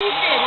Yeah.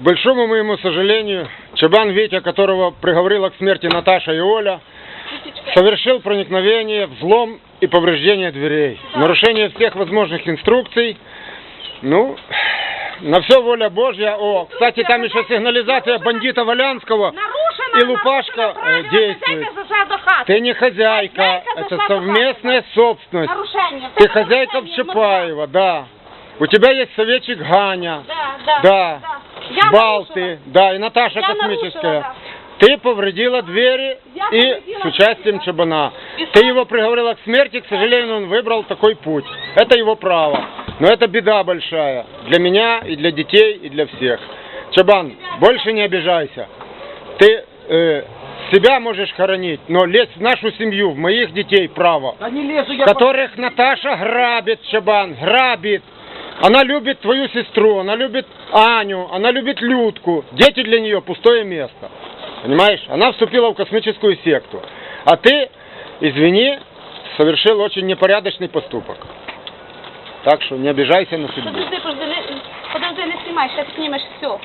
К большому моему сожалению, Чабан Витя, которого приговорила к смерти Наташа и Оля, совершил проникновение, взлом и повреждение дверей. Нарушение всех возможных инструкций. Ну, на все воля Божья. О, кстати, там еще сигнализация бандита Валянского. И Лупашка, э, действует. Ты не хозяйка, это совместная собственность. Ты хозяйка нарушение, Чапаева, да. У тебя есть советчик Ганя. Да, да. Да. Я Балты, нарушила. да, и Наташа Я Космическая. нарушила, Ты повредила двери Я и повредила с участием двери, Чабана. И Ты его приговорила к смерти, к сожалению, он выбрал такой путь. Это его право. Но это беда большая для меня и для детей и для всех. Чабан, больше не обижайся. Ты э, себя можешь хоронить, но лезть в нашу семью, в моих детей право Да не лезу я. которых Наташа грабит, Чабан, грабит. Она любит твою сестру, она любит Аню, она любит Людку. Дети для нее пустое место. Понимаешь? Она вступила в космическую секту. А ты, извини, совершил очень непорядочный поступок. Так что не обижайся на судьбу. Подожди, подожди, не- подожди, не снимай, сейчас снимешь все.